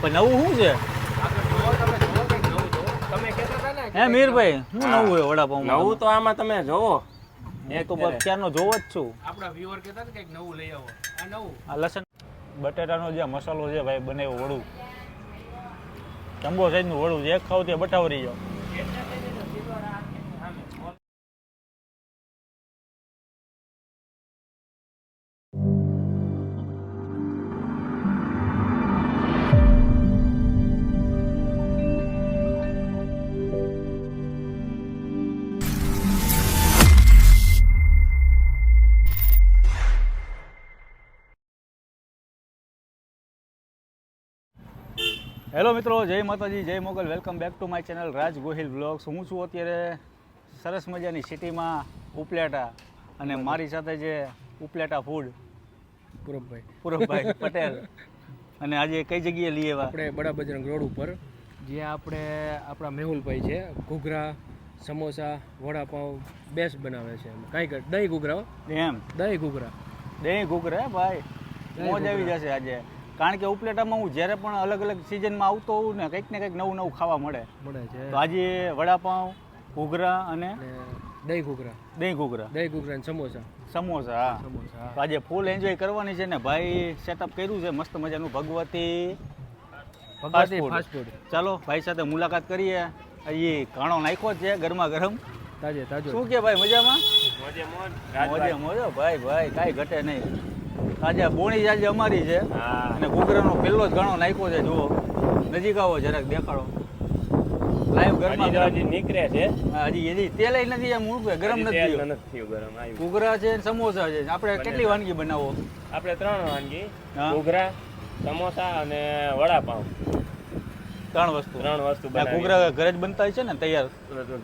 પણ નવું શું છે? હે મીરભાઈ શું નવું હોય વડાપાઉં નવું તો આમાં તમે જોવો. હું તો અત્યારનો જોવો જ છું. આપણા વ્યુઅર કહેતા ને કંઈક નવું લઈ આવો. આ નવું. આ લસણ બટેટાનો જે મસાલો છે ભાઈ બનાવ્યો વડું. જમ્બો સાઈઝનું વડું જે એક ખાવ તે બટાવરી જાઓ હેલો મિત્રો જય માતાજી જય Mogal. Welcome back to my channel Raj Gohil vlogs હું છું અત્યારે સરસ મજાની સિટીમાં ઉપલેટા અને મારી સાથે જે ઉપલેટા ફૂડ પૂરબભાઈ. પૂરબભાઈ પટેલ. અને આજે કઈ જગ્યાએ લઈએ આપણે બડા બજરંગ રોડ ઉપર જ્યાં આપણે આપણા મેહુલભાઈ છે ઘૂઘરા સમોસા વડાપાઉં બેસ્ટ બનાવે છે કાંઈ કાંઈક દહીં ઘૂઘરા એમ. દહીં ઘૂઘરા. દહીં ઘૂઘરા ભાઈ. મોજ આવી જશે આજે. કારણ કે ઉપલેટામાં હું જ્યારે પણ અલગ અલગ સિઝનમાં આવતો હોઉં ને કંઈક ને કંઈક નવું નવું ખાવા મળે. મળે છે. તો આજે વડાપાઉં ઘૂઘરા અને દહીં ઘૂઘરા. દહીં ઘૂઘરા. દહીં ઘૂઘરા અને સમોસા. સમોસા હા. સમોસા તો આજે ફૂલ એન્જોય કરવાની છે ને ભાઈ સેટઅપ કર્યું છે મસ્ત મજાનું ભગવતી ભગવતી ફાસ્ટ ફૂડ ચાલો ભાઈ સાથે મુલાકાત કરીએ. એ ઘાણો નાખ્યો જ છે ગરમા ગરમ તાજે તાજો. શું કે ભાઈ મજામાં? મોજે મોજ મોજે મોજો ભાઈ ભાઈ કાંઈ ઘટે નહીં. આજે બોણી આજે અમારી છે. અને ઘૂઘરાનો પહેલો જ ઘાણો નાખ્યો છે જુઓ. નજીક આવો જરાક દેખાડો. લાઈવ ગરમા હજી નીકળે છે. હજી હજી તેલ નથી એમ મૂળ ગરમ નથી નથી ગરમ ઘૂઘરા છે ને સમોસા છે. આપણે કેટલી વાનગી બનાવો? આપણે ત્રણ વાનગી. ઘૂઘરા સમોસા અને વડાપાઉં ત્રણ વસ્તુ. ત્રણ વસ્તુ ઘૂઘરા ઘરે જ બનતા હોય છે ને તૈયાર?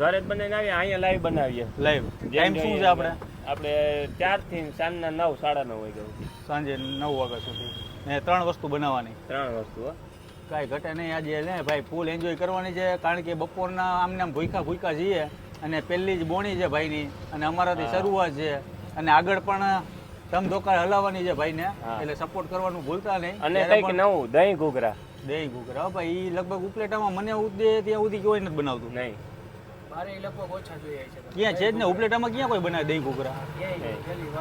ઘરે જ બનાવીને આવીએ અહીંયા લાઈવ બનાવીએ. લાઈવ ટાઈમ શું છે આપણે? આપણે ચારથી સાંજના નવ સાડા નવ વાગ્યા સુધી. સાંજે નવ વાગ્યા સુધી. ને ત્રણ વસ્તુ બનાવવાની. ત્રણ વસ્તુ કાંઈ ઘટે નહીં આજે ને ભાઈ ફૂલ એન્જોય કરવાની છે કારણ કે બપોરના આમને આમ ભૂખા ભૂખા જઈએ અને પહેલી જ બોણી છે ભાઈની અને અમારાથી. શરૂઆત છે. અને આગળ પણ ધમધોકાર હલાવવાની છે ભાઈને. એટલે સપોર્ટ કરવાનું ભૂલતા નહીં. અને કંઈક નવું દહીં ઘૂઘરા. દહીં ઘૂઘરા. ભાઈ એ લગભગ ઉપલેટામાં મને ઉદે ત્યાં સુધી કોઈ નથી બનાવતું. નહીં. મારે એ લગભગ ઓછા જોઈએ છે. ક્યાં છે જ ને ઉપલેટામાં ક્યાં કોઈ બનાવે દહીં ઘૂઘરા.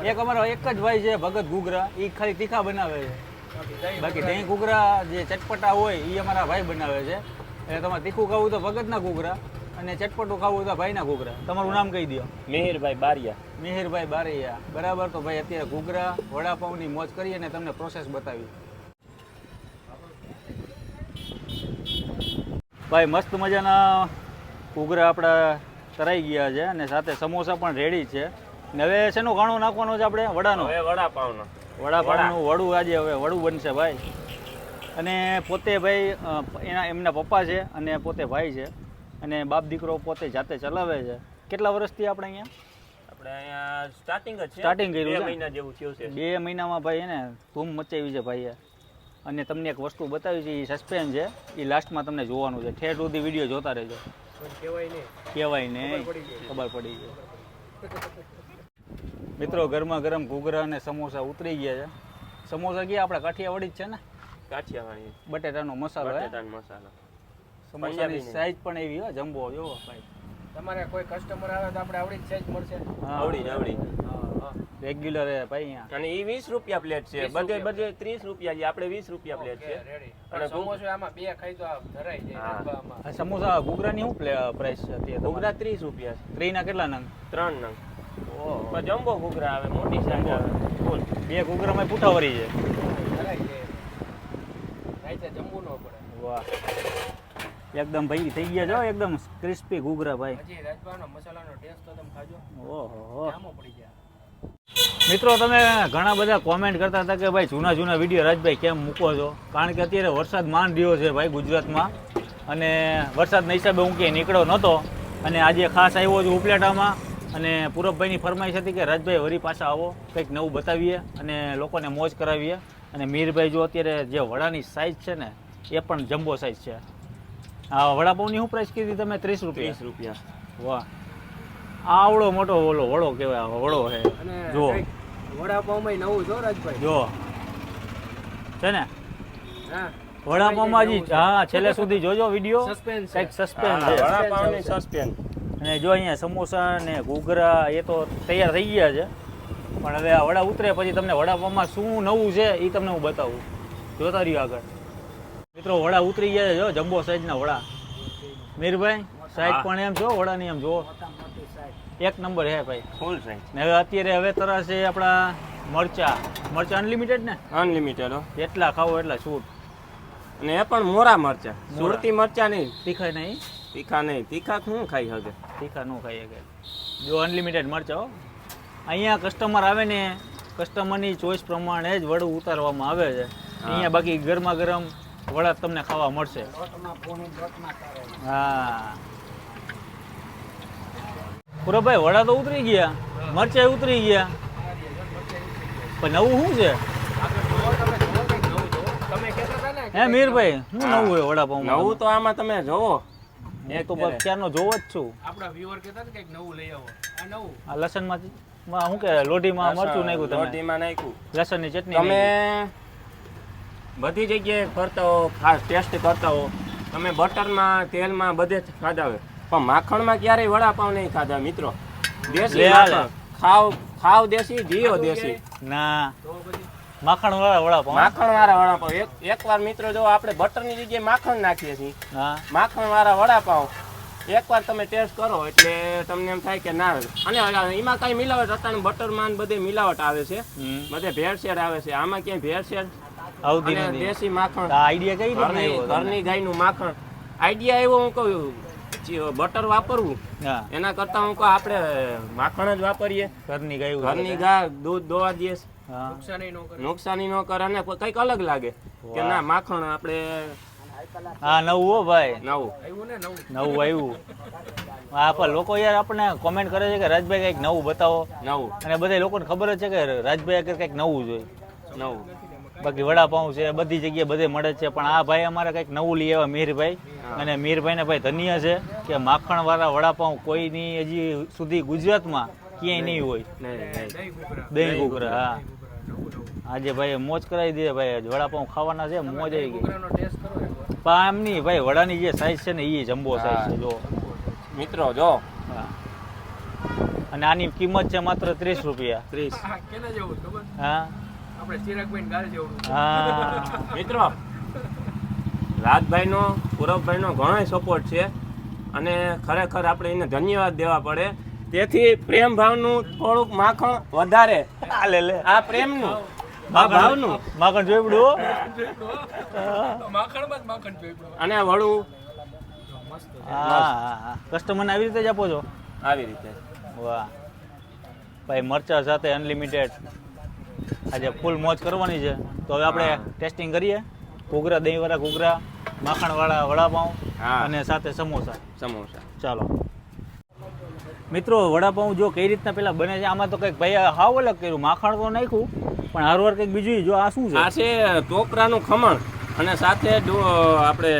એક અમારો એક જ ભાઈ છે ભગત ઘૂઘરા એ ખાલી તીખા બનાવે છે. બાકી દહીં ઘૂઘરા જે. ચટપટા હોય એ અમારા ભાઈ બનાવે છે. એટલે તમારે તીખું ખાવું તો ભગતના ઘૂઘરા અને ચટપટું ખાવું તો ભાઈના ઘૂઘરા. તમારું નામ કહી દો મિહિરભાઈ બારિયા. મિહિરભાઈ બારિયા. બરાબર તો ભાઈ અત્યારે ઘૂઘરા વડાપાઉંની મોજ કરી અને તમને પ્રોસેસ બતાવી. ભાઈ મસ્ત મજાના ઘૂઘરા આપણા તરાઈ ગયા છે અને સાથે સમોસા પણ રેડી છે. ને હવે શેનું ઘણું નાખવાનું છે આપણે? વડાનો? હવે વડાપાઉંનું વડું આજે હવે વડું બનશે ભાઈ. અને પોતે ભાઈ એના એમના પપ્પા છે અને પોતે ભાઈ છે. અને બાપ દીકરો પોતે જાતે ચલાવે છે. કેટલા વર્ષથી આપણે અહીંયા? સ્ટાર્ટિંગ જ છે. Starting કર્યું બે મહિના જેવું થયું છે. બે મહિનામાં ભાઈ એને ધૂમ મચાવી છે ભાઈએ. અને તમને એક વસ્તુ બતાવી છે એ સસ્પેન્સ છે. એ લાસ્ટમાં તમને જોવાનું છે. ઠેર સુધી વીડિયો જોતા રહેજો. કહેવાય ને ખબર પડી ગઈ. ખબર પડી ગઈ. મિત્રો ગરમા ગરમ ઘૂઘરા અને સમોસા ઉતરી ગયા છે. સમોસા ગયા? આપણે કાઠિયાવાડી જ છે ને? કાઠિયાવાડી. બટેટાનો મસાલો હે? બટેટાનો મસાલો. સમોસાની સાઈઝ પણ એવી હો જમ્બો જોવો ભાઈ. તમારે કોઈ કસ્ટમર આવે તો આપણે આવડી જ સાઈઝ મળશે. આવડી આવડી રેગ્યુલર હે ભાઈ અહીંયા. અને ઈ વીસ રૂપિયા પ્લેટ છે. બધે બધે ત્રીસ રૂપિયા છે. આપણે વીસ રૂપિયા પ્લેટ છે. અને સમોસા આમાં બે ખાઈ તો આ ધરાઈ જાય. સમોસા ઘૂઘરાની શું પ્રાઇસ છે અત્યારે ઘૂઘરા ત્રીસ રૂપિયા છે. ત્રીના કેટલા નંગ? ત્રણ નંગ. ઓહો. જમ્બો ઘૂઘરા આવે મોટી સાઈઝ આવે. બોલ. બે ઘૂઘરામાં પુઠાવરી છે. ધરાઈ જાય. રાઈતે જમવું ન પડે. વાહ. એકદમ ભાઈ થઈ ગયા છો? એકદમ ક્રિસ્પી ઘૂઘરા ભાઈ. હજી રાજપાનો મસાલાનો ટેસ્ટ તો તમે ખાજો. ઓહો. આમો પડી જાય મિત્રો તમે ઘણા બધા કોમેન્ટ કરતા હતા કે ભાઈ જૂના જૂના વીડિયો રાજભાઈ કેમ મૂકો છો? કારણ કે અત્યારે વરસાદ માંડ રહ્યો છે ભાઈ ગુજરાતમાં. અને વરસાદના હિસાબે હું ક્યાંય નીકળ્યો નહોતો. અને આજે ખાસ આવ્યો છું ઉપલેટામાં. અને પૂરબભાઈની ફરમાઈશ હતી કે રાજભાઈ વરી પાછા આવો કંઈક નવું બતાવીએ અને લોકોને મોજ કરાવીએ. અને મીરભાઈ જો અત્યારે જે વડાની સાઇઝ છે ને એ પણ જમ્બો સાઇઝ છે. આ વડાપાઉની શું પ્રાઇસ કીધી તમે? ત્રીસ રૂપિયા? ત્રીસ રૂપિયા. વાહ. આવડો મોટો ઓલો વડો કેવાય વડો છે. જો વડાપાવમાં નવું જો રાજભાઈ. જો છે ને? હા. વડાપાવમાં હજી હા છેલ્લે સુધી જોજો વીડિયો. સસ્પેન્સ કંઈક સસ્પેન્સ છે. વડાપાવની સસ્પેન્સ અને જો અહીંયા સમોસા ને ઘૂઘરા એ તો તૈયાર થઈ ગયા છે. પણ હવે આ વડા ઉતરે પછી તમને વડાપાવમાં શું નવું છે એ તમને હું બતાવું. જોતા રહ્યો આગળ. મિત્રો વડા ઉતરી ગયા છે જો જમ્બો સાઈઝના વડા. મીરભાઈ સાઈઝ પણ એમ જો વડાની એમ જો એક નંબર હે ભાઈ. ફૂલ સાઈઝ ને હવે અત્યારે હવે તરસ છે આપણા મરચા. મરચા અનલિમિટેડ ને? અનલિમિટેડ હો. એટલા ખાવો એટલા છૂટ. અને એ પણ મોરા મરચા. સુરતી મરચા નહીં. તીખા નહીં? તીખા નહીં. તીખા શું ખાઈ શકે? તીખા ન ખાઈ શકે. જો અનલિમિટેડ મરચા હો. અહીંયા કસ્ટમર આવે ને કસ્ટમરની ચોઈસ પ્રમાણે જ વડું ઉતારવામાં આવે છે. અહીંયા બાકી ગરમા ગરમ વડા તમને ખાવા મળશે. હા. પૂરબભાઈ વડા તો ઉતરી ગયા. મરચાઈ ઉતરી ગયા. પણ નવું શું છે? તમે કહેતા હતા ને હે મીરભાઈ શું નવું હોય વડાપાઉં નવું તો આમાં તમે જોવો. મેં તો બસ ક્યારનો જોવો જ છું. આપણા વ્યુઅર કહેતા ને કંઈક નવું લઈ આવો. આ નવું. આ લસણમાં માં શું કે લોઢીમાં મરચું નાખ્યું તમે? લોઢીમાં નાખ્યું. લસણની ચટણી તમે બધી જગ્યાએ ફરતા હો ખાસ ટેસ્ટ કરતા હો. તમે બટરમાં તેલમાં બધે જ ખાધા હોય. પણ માખણમાં ક્યારેય વડાપાવ નહીં ખાધા મિત્રો. દેશી. માખણ. ખાવ ખાવ દેશી જીઓ દેશી. ના. માખણ વાળા વડાપાઉં માખણ વાળા વડાપાવ. એક એકવાર મિત્રો જો આપણે બટરની જગ્યાએ માખણ નાખીએ છીએ માખણ વાળા વડાપાવ એકવાર તમે ટેસ્ટ કરો એટલે તમને એમ થાય કે ના અને એમાં કઈ મિલાવટ અત્યારે બટરમાં માં બધે મિલાવટ આવે છે. બધે ભેળસેળ આવે છે. આમાં ક્યાંય ભેળસેળ આવતી દેશી માખણ. આ આઈડિયા કઈ ઘરની ગાયનું ગાયનું માખણ. આઈડિયા એવો હું કહું. બટર વાપરવું એના કરતા હું કહું આપણે માખણ જ વાપરીએ. ઘરની ગાય ઘરની ગાય દૂધ દોવા દઈએ. નુકસાની ન કરે. ન અને કંઈક અલગ લાગે કે ના માખણ આપણે હા નવું હો ભાઈ. નવું. નવું? નવું આવ્યું. હા પણ લોકો યાર આપણને કોમેન્ટ કરે છે કે રાજભાઈ કંઈક નવું બતાવો. નવું. અને બધા લોકોને ખબર જ છે કે રાજભાઈ આગળ કંઈક નવું જોઈએ. નવું. બાકી વડાપાઉં છે બધી જગ્યાએ બધે મળે છે. પણ આ ભાઈ અમારે કંઈક નવું લઈ આવ્યા મીરભાઈ. અને મીરભાઈને ભાઈ ધન્ય છે કે માખણવાળા વડાપાઉં કોઈની હજી સુધી ગુજરાતમાં ક્યાંય નહીં હોય. નહીં નહીં. દહીં કુકરા હા. આજે ભાઈ મોજ કરાવી દે ભાઈ. વડાપાઉં ખાવાના છે મોજ આવી ગઈ. પણ આમ નહીં ભાઈ વડાની જે સાઈઝ છે ને એ જમ્બો સાઈઝ છે જો મિત્રો જો. હા. અને આની કિંમત છે માત્ર ત્રીસ રૂપિયા. ત્રીસ. હા. આપણે ચિરાગભાઈ ગાલ જેવું હા મિત્રો રાજભાઈનો પૂરબભાઈનો ઘણો સપોર્ટ છે અને ખરેખર આપણે એને ધન્યવાદ દેવા પડે. તેથી પ્રેમ ભાવનું થોડુંક માખણ વધારે. આ લે લે. આ પ્રેમનું આ ભાવનું. માખણ જોઈ પડ્યું માખણમાં માખણ જોઈ અને વળું મસ્ત હા હા. હા કસ્ટમરને આવી રીતે જ આપો છો? આવી રીતે. વાહ. ભાઈ મરચા સાથે અનલિમિટેડ આજે ફૂલ મોજ કરવાની છે. તો હવે આપણે ટેસ્ટિંગ કરીએ. ઘૂઘરા દહીંવાળા ઘૂઘરા માખણવાળા વડાપાઉં અને સાથે સમોસા. સમોસા. ચાલો. મિત્રો વડાપાઉં જો કઈ રીતના પેલા બને છે આમાં તો કંઈક ભાઈ હાવ અલગ કર્યું. માખણ તો નાખ્યું પણ હારવાર કંઈક બીજું જો આ શું આ છે છે ટોપરાનું ખમણ અને સાથે આપણે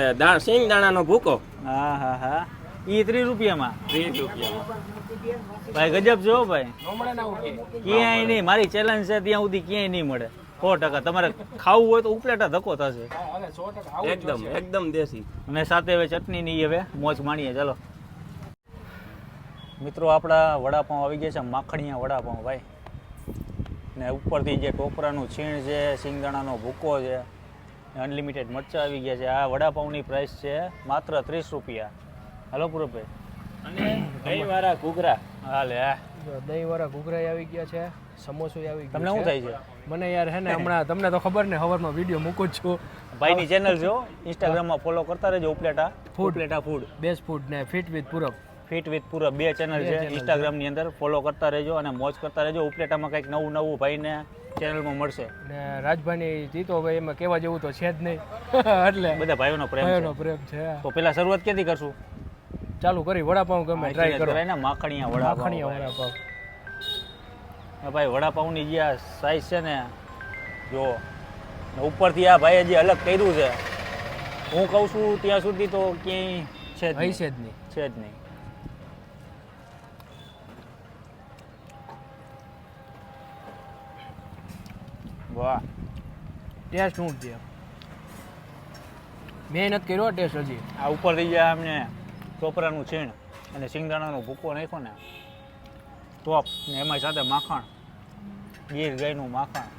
સિંગ દાણાનો ભૂકો. હા હા હા. એ ત્રીસ રૂપિયામાં. ત્રીસ રૂપિયામાં. ભાઈ ગજબ છે ભાઈ. ક્યાંય નહીં મારી ચેલેન્જ છે ત્યાં સુધી ક્યાંય નહીં મળે. સો ટકા. તમારે ખાવું હોય તો ઉપલેટા ધક્કો થશે. એકદમ એકદમ દેશી. અને સાથે હવે ચટણી ની હવે મોજ માણીએ. ચાલો. મિત્રો આપણા વડાપાઉં આવી ગયા છે માખણીયા વડાપાઉં ભાઈ. ને ઉપરથી જે ટોપરાનું છીણ છે સિંગદાણાનો ભૂકો છે અનલિમિટેડ મરચાં આવી ગયા છે. આ વડાપાઉંની પ્રાઇસ છે માત્ર ત્રીસ રૂપિયા. હાલો પૂરભાઈ અને દહીં ઘૂઘરા. હાલે હા. જો દહીં વાળા ઘૂઘરા આવી ગયા છે સમોસો આવી ગયા તમને શું થાય છે? મને યાર હે ને હમણાં તમને તો ખબર ને હવારમાં વીડિયો મૂકું જ છું. ભાઈની ચેનલ જો ઇન્સ્ટાગ્રામમાં ફોલો કરતા રહેજો Upleta. Food Upleta food best food ને fit with Purab fit with Purab બે ચેનલ છે ઇન્સ્ટાગ્રામની અંદર ફોલો કરતા રહેજો અને મોજ કરતા રહેજો. ઉપલેટામાં કંઈક નવું નવું ભાઈને ચેનલમાં મળશે. ને રાજભાઈની જીતો ભાઈ એમાં કહેવા જેવું તો છે જ નહીં. એટલે બધા ભાઈઓનો પ્રેમ ભાઈઓનો પ્રેમ છે તો પેલા શરૂઆત ક્યાંથી કરશું? ચાલુ કરી વડાપાઉં ગમે ટ્રાય કરો. કરાય ને માખણીયા વડાપાઉં. માખણીયા. વડાપાઉં. ભાઈ વડાપાઉંની જે આ સાઈઝ છે ને જો ઉપરથી આ ભાઈએ જે અલગ કર્યું છે હું કહું છું ત્યાં સુધી તો ક્યાંય છે જ નહીં. છે જ નહીં. છે જ નહીં. વાહ. ટેસ્ટ હું જ મેં નથી કર્યો ટેસ્ટ હજી. આ ઉપર થઈ જાય અમને ચોપરાનું છીણ અને સિંગદાણાનો ભૂકો નાખ્યો ને ટોપ ને એમાં સાથે માખણ ગીર ગાયનું માખણ.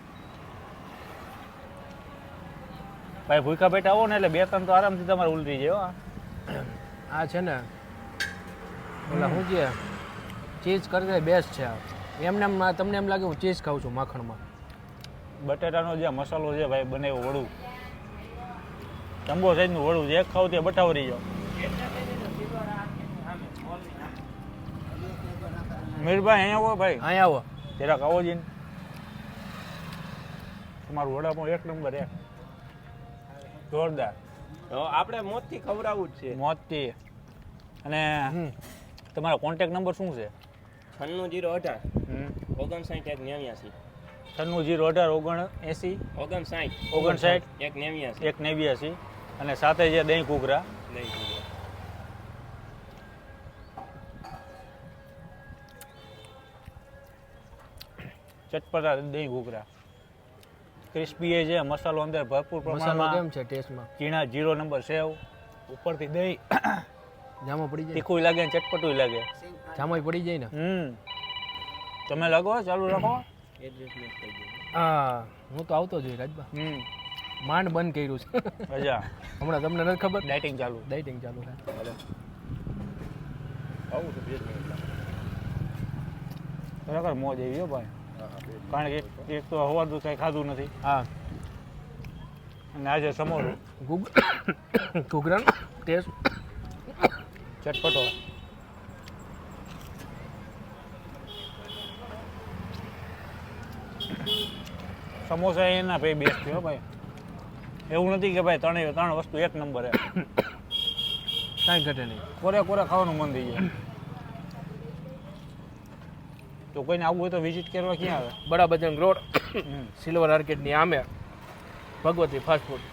ભાઈ ભૂખા પેટ આવો ને એટલે બે ત્રણ તો આરામથી તમારે ઉલટી જાય આ. છે ને ઓલા શું છે ચીઝ કરતા બેસ્ટ છે એમને તમને એમ લાગે હું ચીઝ ખાઉં છું માખણમાં. બટેટાનો જે મસાલો છે ભાઈ બને વડું. જમ્બો સાઈઝનું વડું એક ખાવ તે બટાવરી જાઓ મીરભાઈ અહીંયા આવો ભાઈ. અહીંયા આવો. જરાક આવો જઈને. તમારું વડાપાઉં એક નંબર એક જોરદાર. તો આપણે મોતથી ખવડાવવું જ છે. મોતથી. અને તમારો કોન્ટેક નંબર શું છે? છન્નું જીરો અઢાર. હમ. ઓગણસાઠ એક નેવ્યાસી. છન્નું જીરો અઢાર ઓગણ એંસી ઓગણસાઠ. ઓગણસાઠ. એક નેવ્યાસી. એક નેવ્યાસી. અને સાથે જે દહીં ઘૂઘરા. લઈ ચટપટા દહીં ઘૂઘરા. ક્રિસ્પી એ છે મસાલો અંદર ભરપૂર મસાલો પ્રમાણમાં કેમ છે ટેસ્ટમાં ઝીણા જીરો નંબર સેવ ઉપરથી દહીં જામો પડી જાય તીખું લાગે ને ચટપટું લાગે. જામો પડી જાય ને? હમ. તમે લાગો ચાલુ રાખો હા. હું તો આવતો જ હોય રાજબા હમ. માંડ બંધ કર્યું છે. અજા. હમણાં તમને નથી ખબર? ડાયટિંગ ચાલુ. ડાઇટિંગ ચાલુ છે. આવું છે બે જ મિનિટમાં. ખરેખર મોજ એવી હો ભાઈ. કારણ કે એક- તો હવારનું કંઈ ખાધું નથી. હા. અને આજે સમોરું. ઘૂઘરાનો ટેસ્ટ. ચટપટો. સમોસા એના ભાઈ બેસ્ટ છે હો ભાઈ. એવું નથી કે ભાઈ ત્રણેય ત્રણ વસ્તુ એક નંબર હે કાંઈ ઘટે નહીં. કોરે કોરે ખાવાનું મન થઈ જાય. તો કોઈને આવવું હોય તો વિઝિટ કરવા ક્યાં આવે? બડા બજરંગ રોડ. સિલ્વર આર્કેડની આમે ભગવતી ફાસ્ટ ફૂડ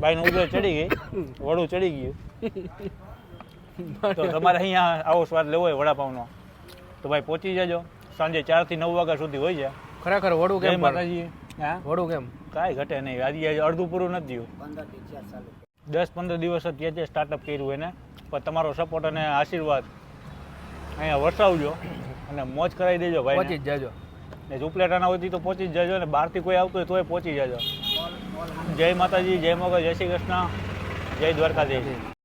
બાઈનો ઉદર ચડી ગઈ વડું ચડી ગયું. તો તમારે અહીંયા આવો સ્વાદ લેવો હોય વડાપાવનો. તો ભાઈ પહોંચી જજો. સાંજે ચારથી નવ વાગ્યા સુધી હોય છે. ખરેખર વડું કેમ? માતાજી. હા? વડું કેમ? કાંઈ ઘટે નહીં. આજે અડધું પૂરું નથી થયું. દસ પંદર દિવસ જ ત્યાં સ્ટાર્ટઅપ કર્યું એને. પણ તમારો સપોર્ટ અને આશીર્વાદ અહીંયા વરસાવજો અને મોજ કરાવી દેજો પહોંચી ભાઈ જ જજો. ને ઝુપલેટાના હોય તો પહોંચી જ જજો ને બહારથી કોઈ આવતું હોય તોય પહોંચી જજો. જય માતાજી જય મોગલ જય શ્રી કૃષ્ણ જય દ્વારકાધીશ.